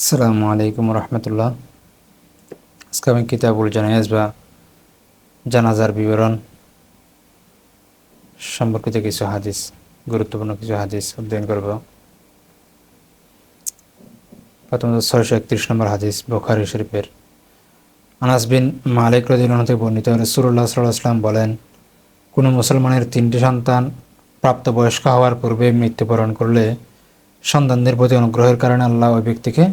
আসসালামু আলাইকুম রহমতুল্লাহ। আজকে আমি কিতাবুল জানাইজ বা জানাজার বিবরণ সম্পর্কিত কিছু হাদিস, গুরুত্বপূর্ণ কিছু হাদিস অধ্যয়ন করব। প্রথমত ছয়শো একত্রিশ নম্বর হাদিস, বোখারি শরীফের। আনাস বিন মালিক রদিল্লাহ থেকে বর্ণিত রসুল্লাহ সাল্লাম বলেন, কোনো মুসলমানের তিনটি সন্তান প্রাপ্তবয়স্ক হওয়ার পূর্বে মৃত্যুবরণ করলে সন্তানদের প্রতি অনুগ্রহের কারণে আল্লাহ ওই ব্যক্তিকে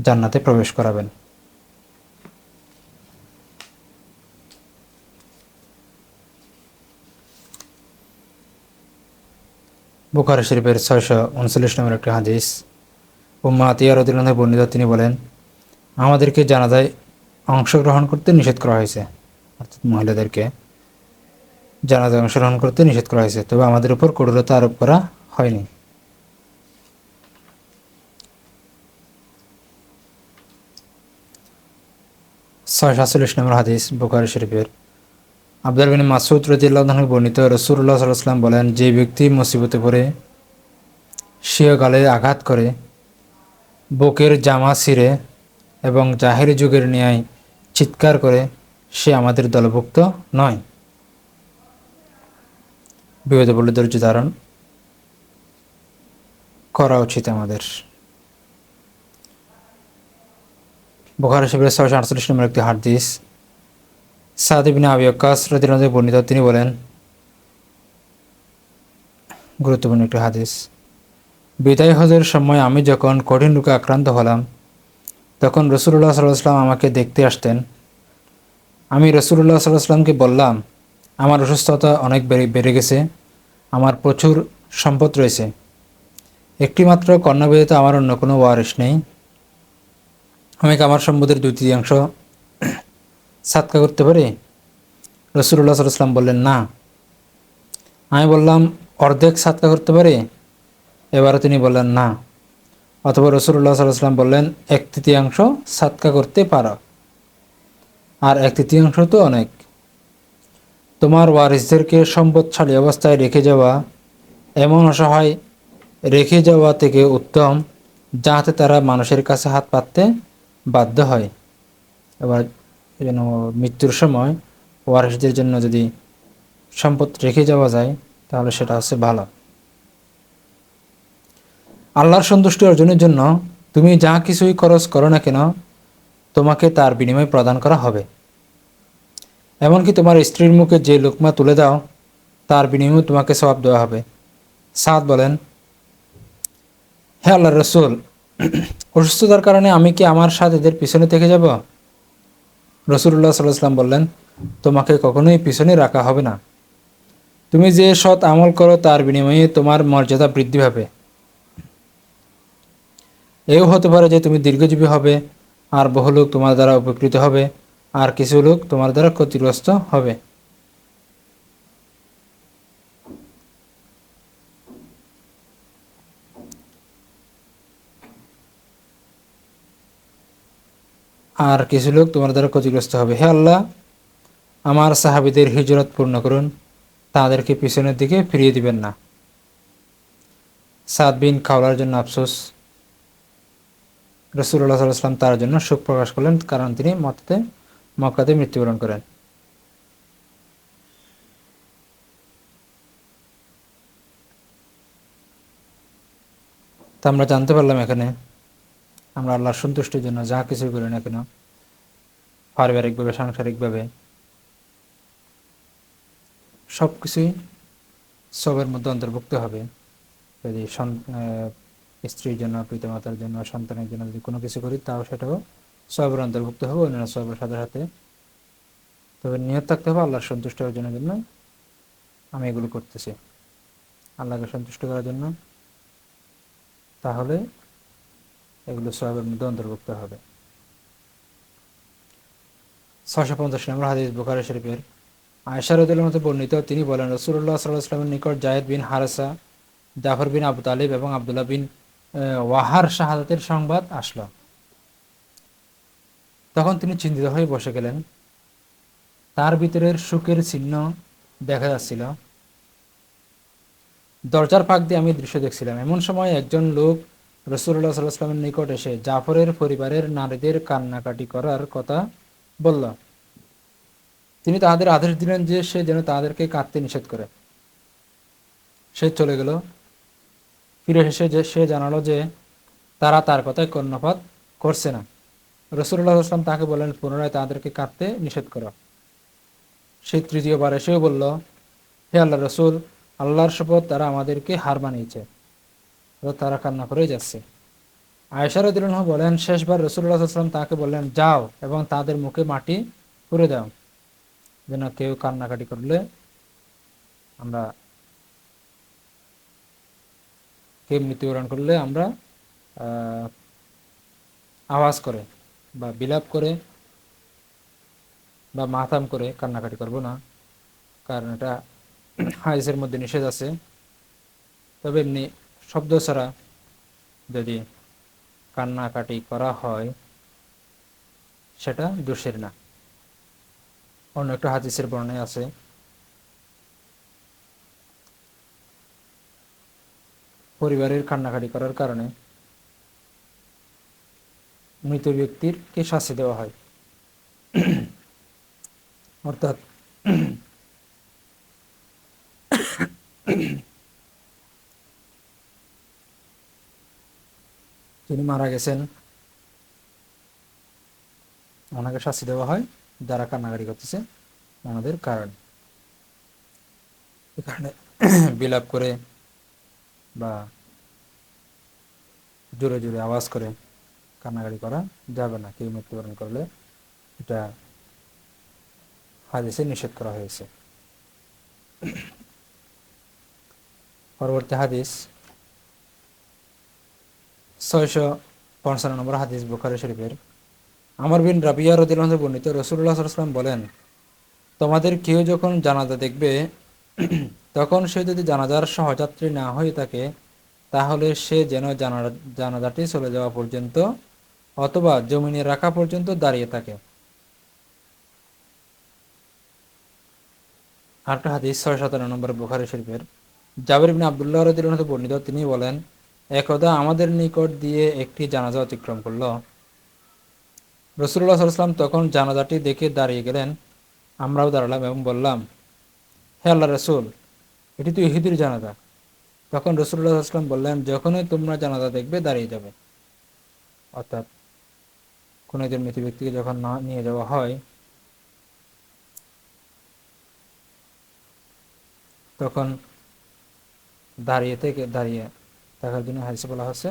জান্নাতে প্রবেশ করাবেন। বুখার শরীফের ছয়শো উনচল্লিশ নম্বর একটি হাদিস। উম্মা আতিয়া রদিল্লাহ বর্ণিত, তিনি বলেন, আমাদেরকে জানাজায় অংশগ্রহণ করতে নিষেধ করা হয়েছে। অর্থাৎ মহিলাদেরকে জানাজায় অংশগ্রহণ করতে নিষেধ করা হয়েছে। তবে আমাদের উপর কঠোরতা আরোপ করা হয়নি। ছয় সাতচল্লিশ নম্বর হাদিস, বুখারি শরীফের। আবদাল বিন মাসুদ রদিল্লাহ বর্ণিত রসুল্লাহ সাল্লাম বলেন, যে ব্যক্তি মুসিবতে পড়ে, সে গালে আঘাত করে, বুকের জামা ছিঁড়ে এবং জাহের যুগের ন্যায় চিৎকার করে, সে আমাদের দলভুক্ত নয়। বিপদে বলে ধৈর্য ধারণ করা উচিত আমাদের। বোখার শিবির ছয়শো আটচল্লিশ নম্বর একটি হাদিস। সাদিবিন আবি রদিনাথে বর্ণিত, তিনি বলেন, গুরুত্বপূর্ণ একটি হাদিস। বিদায় হজের সময় আমি যখন কঠিন রোগে আক্রান্ত হলাম, তখন রসুল্লাহ সাল্লাম আমাকে দেখতে আসতেন। আমি রসুল্লাহ সাল্লামকে বললাম, আমার অসুস্থতা অনেক বেড়ে বেড়ে গেছে, আমার প্রচুর সম্পদ রয়েছে। একটিমাত্র কন্যা ব্যতীত আমার অন্য কোনো ওয়ারিশ নেই। আমি কি আমার সম্পদের দুই তৃতীয়াংশ সাতকা করতে পারি? রসুল্লাহ সাল্লাম বললেন, না। আমি বললাম, অর্ধেক সাতকা করতে পারি? এবারে তিনি বললেন, না। অথবা রসুল্লাহ সাল্লাম বললেন, এক তৃতীয়াংশ সাতকা করতে পারো। আর এক তৃতীয়াংশ তো অনেক। তোমার ওয়ারিসদেরকে সম্পদশালী অবস্থায় রেখে যাওয়া এমন অসহায়, রেখে যাওয়া থেকে উত্তম যাতে তারা মানুষের কাছে হাত পাততে বাধ্য হয়। এবার যেন মৃত্যুর সময় ওয়ারিসদের জন্য যদি সম্পদ রেখে যাওয়া যায়, তাহলে সেটা হচ্ছে ভালো। আল্লাহর সন্তুষ্টি অর্জনের জন্য তুমি যা কিছুই খরচ করো না কেন, তোমাকে তার বিনিময় প্রদান করা হবে। এমনকি তোমার স্ত্রীর মুখে যে লোকমা তুলে দাও, তার বিনিময়ে তোমাকে সবাব দেওয়া হবে। সাদ বলেন, হে আল্লাহ রসুল অসুস্থতার কারণে আমি কি আমার সাথে এদের পিছনে থেকে যাব? রসুল্লাহ সাল্লাম বললেন, তোমাকে কখনোই পিছনে রাখা হবে না। তুমি যে সৎ আমল করো, তার বিনিময়ে তোমার মর্যাদা বৃদ্ধি পাবে। এও হতে পারে যে তুমি দীর্ঘজীবী হবে, আর বহু লোক তোমার দ্বারা উপকৃত হবে, আর কিছু লোক তোমার দ্বারা ক্ষতিগ্রস্ত হবে। আর কিছু লোক তোমার দ্বারা ক্ষতিগ্রস্ত হবে। হে আল্লাহ, আমার সাহাবিদের হিজরত পূর্ণ করুন। তাদেরকে পিছনের দিকে ফিরিয়ে দিবেন না। সাদ বিন জন্য আফসোস। রসুল্লাহ সাল্লাম তার জন্য শোক প্রকাশ করলেন, কারণ তিনি মতে মক্কাতে মৃত্যুবরণ করেন। তা আমরা জানতে পারলাম এখানে আমরা আল্লাহর সন্তুষ্টির জন্য যা কিছু করি না কেন, পারিবারিকভাবে, সাংসারিকভাবে সব কিছুই সবের মধ্যে অন্তর্ভুক্ত হবে। যদি স্ত্রীর জন্য, পিতামাতার জন্য, সন্তানের জন্য যদি কোনো কিছু করি, তাও সেটাও সবের অন্তর্ভুক্ত হবে অন্যান্য সবের সাথে সাথে। তবে নিয়ত থাকতে হবে আল্লাহর সন্তুষ্ট অর্জনের জন্য আমি এগুলো করতেছি। আল্লাহকে সন্তুষ্ট করার জন্য। তাহলে এগুলো সবের মধ্যে অন্তর্ভুক্ত হবে। ছশো পঞ্চাশ নম্বর হাদিস বুখারি শরীফের বর্ণিত, তিনি বলেন রসুল্লাহ নিকট বিন হারাসা, জাফর বিন আবু তালিব এবং আবদুল্লাহ বিন ওয়াহার শাহাদাতের সংবাদ আসলো। তখন তিনি চিন্তিত হয়ে বসে গেলেন। তার ভিতরের সুখের চিহ্ন দেখা যাচ্ছিল। দরজার ফাঁক দিয়ে আমি দৃশ্য দেখছিলাম। এমন সময় একজন লোক রসুল্লাহ সাল্লাহামের নিকট এসে জাফরের পরিবারের নারীদের কান্নাকাটি করার কথা বলল। তিনি তাহাদের আদেশ দিলেন যে সে যেন তাদেরকে কাঁদতে নিষেধ করে। সে চলে গেল। ফিরে এসে যে সে জানালো যে তারা তার কথায় কর্ণপাত করছে না। রসুল্লাহ আসলাম তাকে বললেন, পুনরায় তাদেরকে কাঁদতে নিষেধ করো। সে তৃতীয়বার এসেও বলল, হে আল্লাহ রসুল, আল্লাহর শপথ তারা আমাদেরকে হার বানিয়েছে তারা কান্না করেই যাচ্ছে। আয়সার দিলন বলেন, শেষবার রসুল্লাহ আসলাম তাকে বললেন, যাও এবং তাদের মুখে মাটি পুরে দাও। যেন কেউ কান্নাকাটি করলে আমরা কেউ মৃত্যুবরণ করলে আমরা আওয়াজ করে বা বিলাপ করে বা মাথাম করে কান্নাকাটি করব না। কারণ এটা হাইসের মধ্যে নিষেধ আছে। তবে এমনি শব্দ ছাড়া যদি কান্নাকাটি করা হয়, সেটা দোষের না। অন্য একটা হাদিসের বর্ণায় আছে, পরিবারের কান্নাকাটি করার কারণে মৃত ব্যক্তির কে শাস্তি দেওয়া হয়। অর্থাৎ তিনি মারা গেছেন। ওনাকে শাস্তি দেওয়া হয় যারা কান্নাকাটি করতেছে ওনাদের কারণ। এখানে বিলাপ করে বা জোরে জোরে আওয়াজ করে কান্নাকাটি করা যাবে না। কেউ মৃত্যুবরণ করলে এটা হাদিসে নিষেধ করা হয়েছে। পরবর্তী হাদিস ছয়শো পঞ্চান্ন নম্বর হাদিস বুখারি শরীফের। আমার বিন রাবিয়া রদিল্লাহ বর্ণিত রসুল্লাহ সাল্লাম বলেন, তোমাদের কেউ যখন জানাজা দেখবে, তখন সে যদি জানাজার সহযাত্রী না হয়ে থাকে, তাহলে সে যেন জানাজাটি চলে যাওয়া পর্যন্ত অথবা জমিনে রাখা পর্যন্ত দাঁড়িয়ে থাকে। আরেকটা হাদিস ছয় সতেরো নম্বর বুখারি শরীফের। জাবির বিন আবদুল্লাহ রদিল্লাহ বর্ণিত, তিনি বলেন একদা আমাদের নিকট দিয়ে একটি জানাজা অতিক্রম করল। রসুল্লাহ সাল্লাম তখন জানাজাটি দেখে দাঁড়িয়ে গেলেন। আমরাও দাঁড়ালাম এবং বললাম, হে আল্লাহ রসুল, এটি তো ইহুদির জানাজা। তখন রসুল্লাহ আসলাম বললেন, যখনই তোমরা জানাজা দেখবে দাঁড়িয়ে যাবে। অর্থাৎ কোন একজন মৃত ব্যক্তিকে যখন না নিয়ে যাওয়া হয়, তখন দাঁড়িয়ে থেকে, দাঁড়িয়ে থাকার জন্য হাইসে বলা হচ্ছে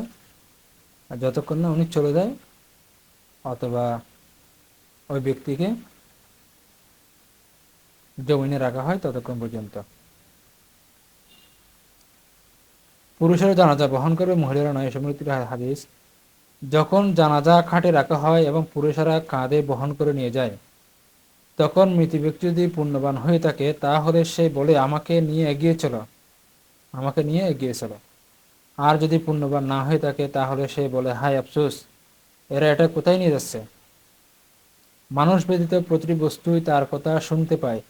আর যতক্ষণ না উনি চলে যায়, অথবা ওই ব্যক্তিকে জমিনে রাখা হয় ততক্ষণ পর্যন্ত। পুরুষেরা জানাজা বহন করবে, মহিলারা নয় সমৃদ্ধির হাদিস। যখন জানাজা খাটে রাখা হয় এবং পুরুষেরা কাঁধে বহন করে নিয়ে যায়, তখন মৃত ব্যক্তি যদি পুণ্যবান হয়ে থাকে, তাহলে সে বলে, আমাকে নিয়ে এগিয়ে চলো। আমাকে নিয়ে এগিয়ে চলো। আর যদি পুণ্যবান না হয়ে থাকে, তাহলে সে বলে হাই আফসোস, এরা এটা কোথায় নিয়ে যাচ্ছে? মানুষ ব্যতীত প্রতিটি বস্তুই তার কথা শুনতে পায়।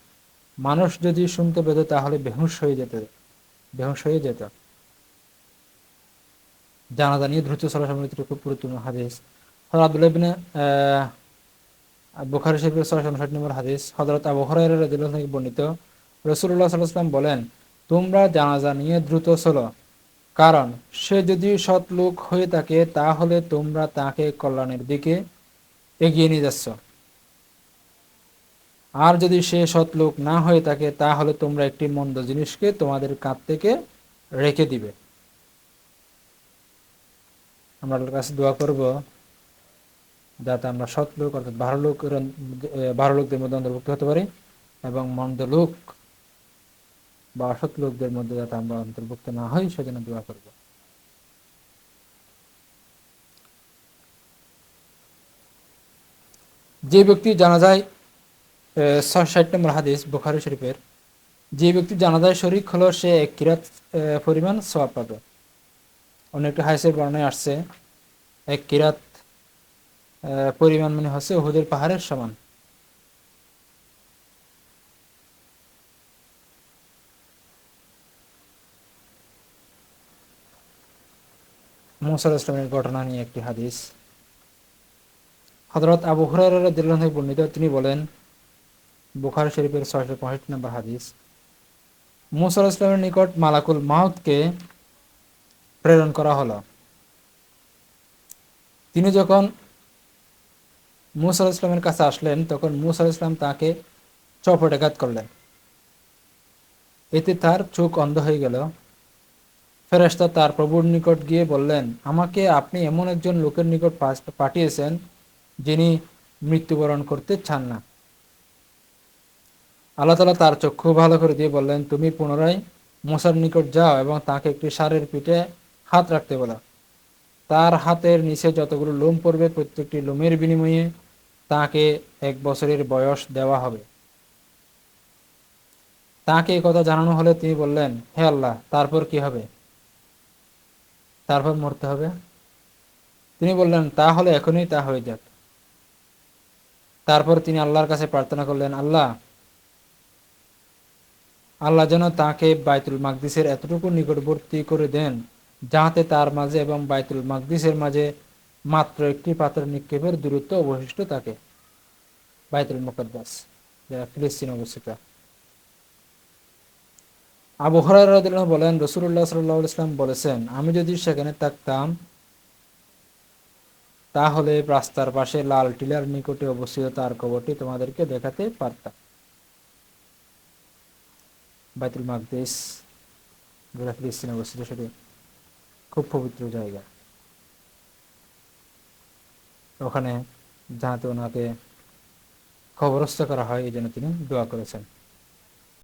মানুষ যদি শুনতে পেত, তাহলে বেহুশ হয়ে যেত, বেহুশ হয়ে যেত। জানাজা নিয়ে দ্রুত সরাসরি খুব গুরুত্বপূর্ণ হাদিস। বিন বুখারি শরীফের ছয়শো ষাট নম্বর হাদিস। হজরত আবু বর্ণিত। রসুল্লাহ সাল্লাম বলেন, তোমরা জানাজা নিয়ে দ্রুত চলো। কারণ, সে যদি সৎ লোক হয়ে থাকে, তাহলে তোমরা তাকে কল্যাণের দিকে এগিয়ে নিয়ে যাচ্ছ। আর যদি সে সৎ লোক না হয়ে থাকে, তাহলে তোমরা একটি মন্দ জিনিসকে তোমাদের কাছ থেকে রেখে দিবে। আমরা কাছে দোয়া করব, যাতে আমরা সৎ লোক অর্থাৎ ভালো লোক ভালো লোকদের মধ্যে অন্তর্ভুক্ত হতে পারি এবং মন্দ লোক বা অসৎ লোকদের মধ্যে যাতে আমরা অন্তর্ভুক্ত না হই, সেজন্য দোয়া করব। যে ব্যক্তি জানা যায় ষাট নম্বর হাদিস, বুখারি শরীফের, যে ব্যক্তি জানাজায় শরিক হলো সে এক কিরাত পরিমাণ সব পাবে। অনেকটা হাইসের বর্ণায় আসছে, এক কিরাত পরিমাণ মানে হচ্ছে ওহুদের পাহাড়ের সমান। মুসা ইসলামের ঘটনা নিয়ে একটি হাদিস। হজরত আবু হুরার বর্ণিত, তিনি বলেন, বুখার শরীফের ছয়শো পঁয়ষট্টি নম্বর হাদিস, মুসা ইসলামের নিকট মালাকুল মাহুদকে প্রেরণ করা হলো। তিনি যখন মুসা ইসলামের কাছে আসলেন, তখন মুসা ইসলাম তাকে চপটাঘাত করলেন। এতে তার চোখ অন্ধ হয়ে গেল। ফেরেস্তা তার প্রভুর নিকট গিয়ে বললেন, আমাকে আপনি এমন একজন লোকের নিকট পাঠিয়েছেন যিনি মৃত্যুবরণ করতে চান না। আল্লাহ তালা তার চক্ষু ভালো করে দিয়ে বললেন, তুমি পুনরায় মশার নিকট যাও এবং তাকে একটি সারের পিঠে হাত রাখতে বলো। তার হাতের নিচে যতগুলো লোম পড়বে, প্রত্যেকটি লোমের বিনিময়ে তাকে এক বছরের বয়স দেওয়া হবে। তাকে কথা জানানো হলে তিনি বললেন, হে আল্লাহ, তারপর কি হবে? তারপর মরতে হবে। তিনি বললেন, তাহলে এখনই তা হয়ে যাক। তারপর তিনি আল্লাহর কাছে প্রার্থনা করলেন, আল্লাহ আল্লাহ যেন তাকে বাইতুল মাকদিসের এতটুকু নিকটবর্তী করে দেন, যাহাতে তার মাঝে এবং বাইতুল মাকদিসের মাঝে মাত্র একটি পাত্র নিক্ষেপের দূরত্ব অবশিষ্ট থাকে। বাইতুল মুকদ্দাস, যারা ফিলিস্তিন অবস্থিত। আবু হরাই বলেন রসুল্লাহ সাল্লাহ ইসলাম বলেছেন, আমি যদি সেখানে থাকতাম, তাহলে রাস্তার পাশে লাল টিলার নিকটে অবস্থিত তার কবরটি তোমাদেরকে দেখাতে পারতাম। বাইতুল মাকদেশ যেটা অবস্থিত সেটি খুব পবিত্র জায়গা। ওখানে যাতে ওনাকে খবরস্থ করা হয় এই জন্য তিনি দোয়া করেছেন।